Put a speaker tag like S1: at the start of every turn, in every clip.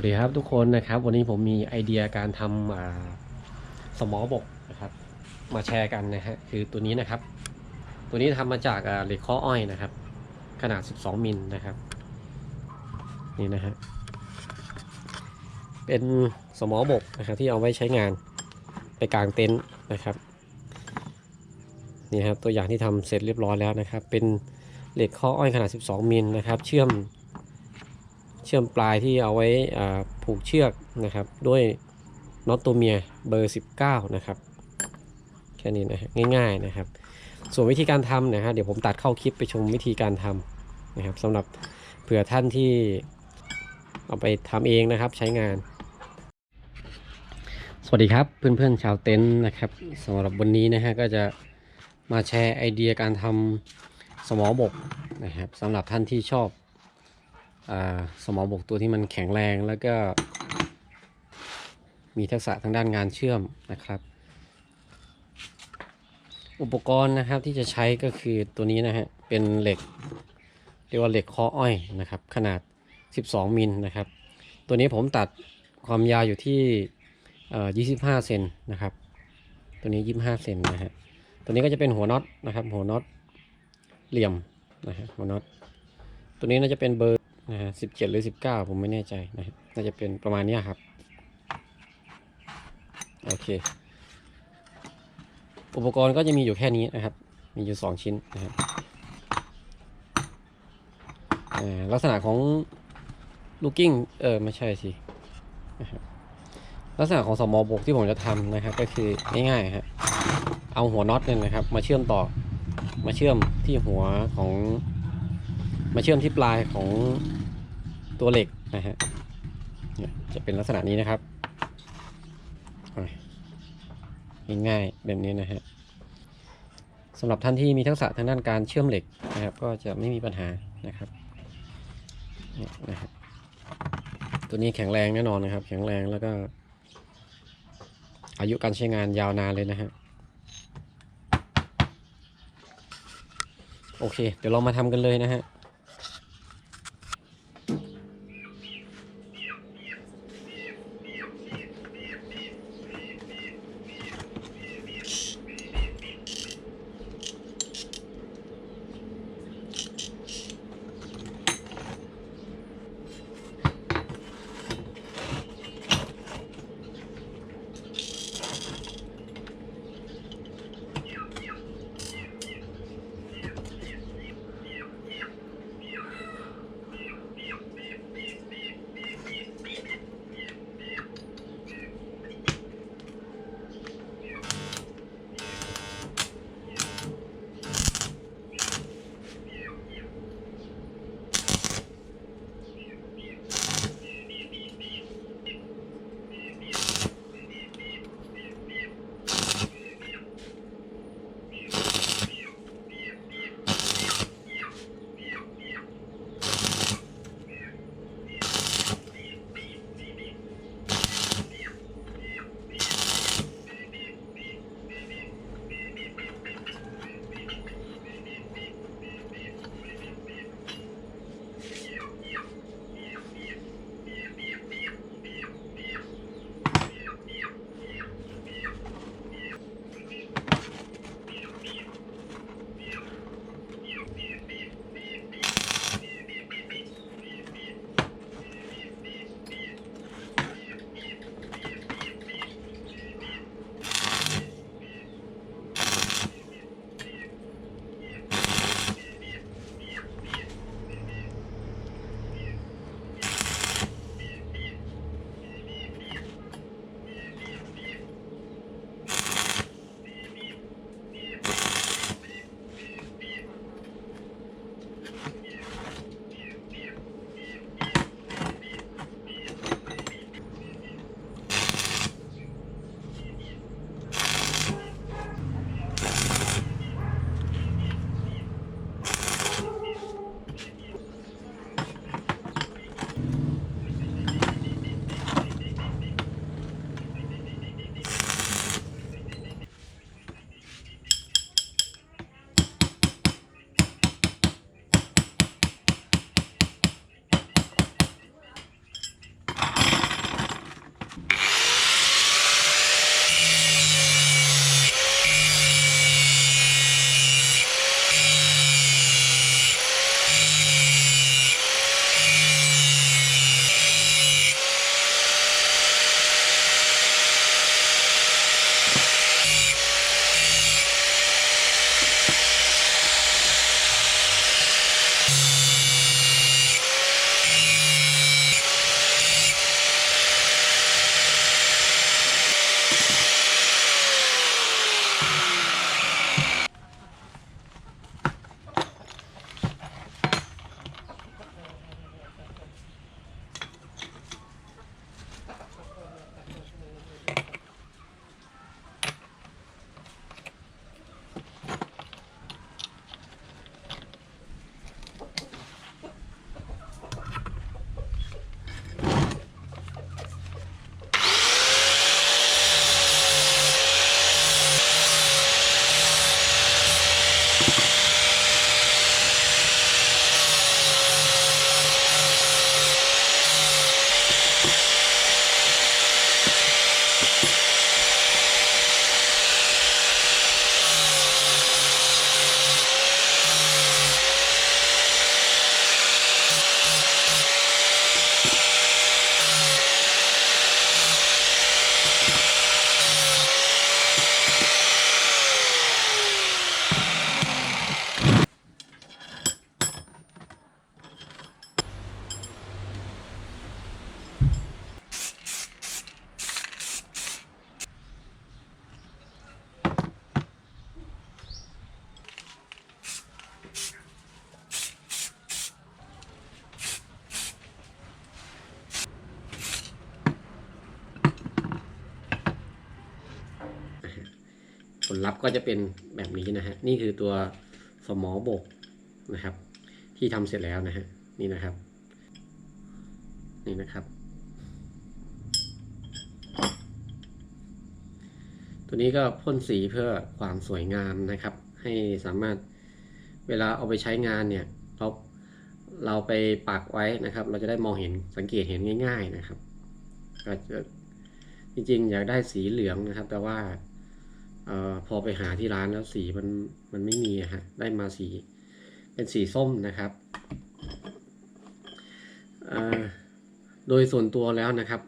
S1: วัสดีครับทุกคนนะครับ วันนี้ผมมีไอเดียการทำสมอบกนะครับ มาแชร์กันนะฮะคือตัวนี้นะครับ ตัวนี้ทำมาจากเหล็กข้ออ้อยนะครับ ขนาด 12 มิลนะครับ นี่นะฮะเป็นสมอบกนะครับที่เอาไว้ใช้งานไปกางเต็นท์นะครับนี่ครับตัวอย่างที่ทำเสร็จเรียบร้อยแล้วนะครับ เป็นเหล็กข้ออ้อยขนาด 12 มิลนะครับ เชื่อม เชื่อมปลายที่เอาไว้ผูกเชือกนะครับ ด้วยน็อตตัวเมียเบอร์ 19 นะครับ แค่นี้นะง่ายๆนะครับ ส่วนวิธีการทำนะฮะเดี๋ยวผมตัดเข้าคลิปไปชมวิธีการทำนะครับสำหรับเผื่อท่านที่เอาไปทำเองนะครับใช้งาน สวัสดีครับเพื่อนๆชาวเต็นท์นะครับสำหรับวันนี้นะฮะก็จะมาแชร์ไอเดียการทำสมอบกนะครับสำหรับท่านที่ชอบ สมองบกตัวที่มันแข็งแรงแล้วก็ มีทักษะทางด้านงานเชื่อมนะครับ อุปกรณ์นะครับที่จะใช้ก็คือตัวนี้นะฮะเป็นเหล็ก เรียกว่าเหล็กข้ออ้อยนะครับ ขนาด 12 มิลนะครับ ตัวนี้ผมตัดความยาวอยู่ที่เอ่อ25 เซนนะครับ ตัวนี้ 25 เซนนะฮะตัวนี้ก็จะเป็นหัวน็อตนะครับ หัวน็อตเหลี่ยมนะฮะหัวน็อตตัวนี้น่าจะเป็นเบอร์ นะฮะสิบเจ็ดหรือสิบเก้าผมไม่แน่ใจนะครับน่าจะเป็นประมาณนี้ครับ โอเค อุปกรณ์ก็จะมีอยู่แค่นี้นะครับ มีอยู่สองชิ้นนะครับลักษณะของลูกกิ้งเออไม่ใช่สินะครับลักษณะของสมอบกที่ผมจะทำนะครับ ก็คือง่ายๆครับเอาหัวน็อตเนี่ยนะครับ มาเชื่อมต่อมาเชื่อมที่หัวของมาเชื่อมที่ปลายของ ตัวเหล็กนะฮะจะเป็นลักษณะนี้นะครับง่ายๆแบบนี้นะฮะสำหรับท่านที่มีทักษะทางด้านการเชื่อมเหล็กนะครับ ก็จะไม่มีปัญหานะครับเนี่ยนะครับตัวนี้แข็งแรงแน่นอนนะครับ แข็งแรงแล้วก็ อายุการใช้งานยาวนานเลยนะฮะโอเค เดี๋ยวเรามาทำกันเลยนะฮะ ผลลัพธ์ก็จะเป็นแบบนี้นะฮะนี่คือตัวสมอบกนะครับ ที่ทำเสร็จแล้วนะฮะนี่นะครับ นี่นะครับ ตัวนี้ก็พ่นสีเพื่อความสวยงามนะครับ ให้สามารถเวลาเอาไปใช้งานเนี่ยเราเราไปปักไว้นะครับ เราจะได้มองเห็นสังเกตเห็นง่าย ๆนะครับก็จะจริงๆอยากได้สีเหลืองนะครับ แต่ว่า ออพอไปหาที่ร้านแล้วสีมันมันไม่มีฮะได้มาสี เป็นสีส้มนะครับ โดยส่วนตัวแล้วนะครับ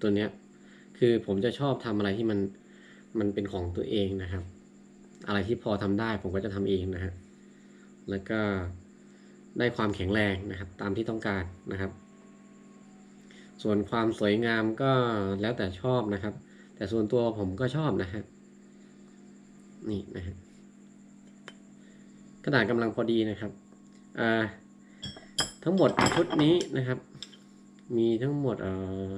S1: ตัวเนี้ยคือผมจะชอบทำอะไรที่มันมันเป็นของตัวเองนะครับ อะไรที่พอทำได้ผมก็จะทำเองนะฮะแล้วก็ได้ความแข็งแรงนะครับ ตามที่ต้องการนะครับ ส่วนความสวยงามก็แล้วแต่ชอบนะครับ แต่ส่วนตัวผมก็ชอบนะฮะ นี่นะฮะขนาดกำลังพอดีนะครับอ่าทั้งหมดชุดนี้นะครับ มีทั้งหมดเอ่อ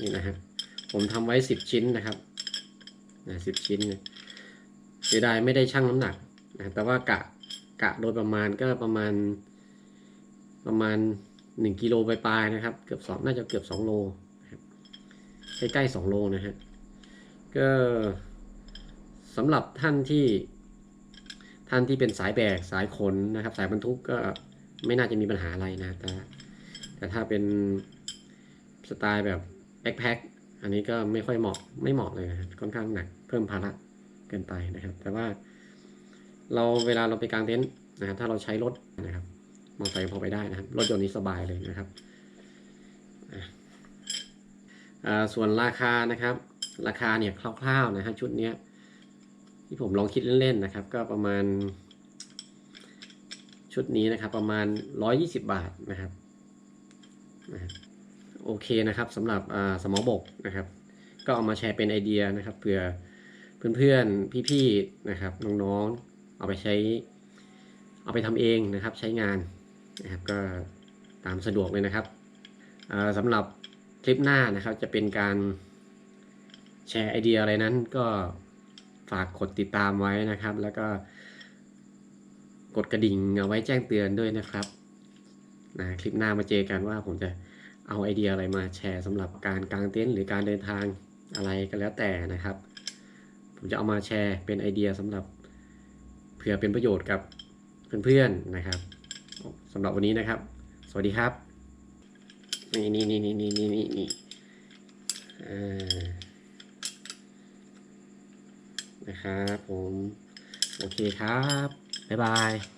S1: นี่นะฮะผมทำไว้สิบชิ้นนะครับนะสิบชิ้นเสียดายไม่ได้ชั่งน้ำหนักนะแต่ว่ากะกะโดยประมาณก็ประมาณ ประมาณหนึ่งกิโลปลายๆนะครับ เกือบสองน่าจะเกือบสองโล ใกล้ๆสองโลนะฮะ ก็สำหรับท่านที่ท่านที่เป็นสายแบกสายขนนะครับ สายบรรทุกก็ไม่น่าจะมีปัญหาอะไรนะ แต่แต่ถ้าเป็นสไตล์แบบแบ็คแพ็คอันนี้ก็ไม่ค่อยเหมาะไม่เหมาะเลยนะครับค่อนข้างหนักเพิ่มภาระเกินไปนะครับ แต่ว่าเราเวลาเราไปกลางเต็นท์นะครับ ถ้าเราใช้รถนะครับมอเตอร์ไซค์พอไปได้นะครับ รถยนต์นี้สบายเลยนะครับ ส่วนราคานะครับ ราคาเนี่ยคร่าวๆนะฮะชุดเนี้ยที่ผมลองคิดเล่นๆนะครับ ก็ประมาณ ชุดนี้นะครับ ประมาณ 120 บาทนะครับนะครับโอเคนะครับสำหรับสมอบกนะครับ ก็เอามาแชร์เป็นไอเดียนะครับเผื่อเพื่อนๆพี่ๆนะครับน้องๆเอาไปใช้เอาไปทำเองนะครับ ใช้งานนะครับก็ตามสะดวกเลยนะครับสำหรับ คลิปหน้านะครับ จะเป็นการแชร์ไอเดียอะไรนั้นก็ฝากกดติดตามไว้นะครับ แล้วก็ กดกระดิ่งเอาไว้แจ้งเตือนด้วยนะครับนะคลิปหน้ามาเจอกันว่าผมจะเอาไอเดียอะไรมาแชร์สำหรับการกางเต็นท์หรือการเดินทางอะไรก็แล้วแต่นะครับ ผมจะเอามาแชร์เป็นไอเดียสำหรับเผื่อเป็นประโยชน์กับเพื่อนๆนะครับสำหรับวันนี้นะครับ สวัสดีครับ นี่นี่นี่นี่นี่นี่นี่อ่นะครับผม โอเคครับ บ๊ายบาย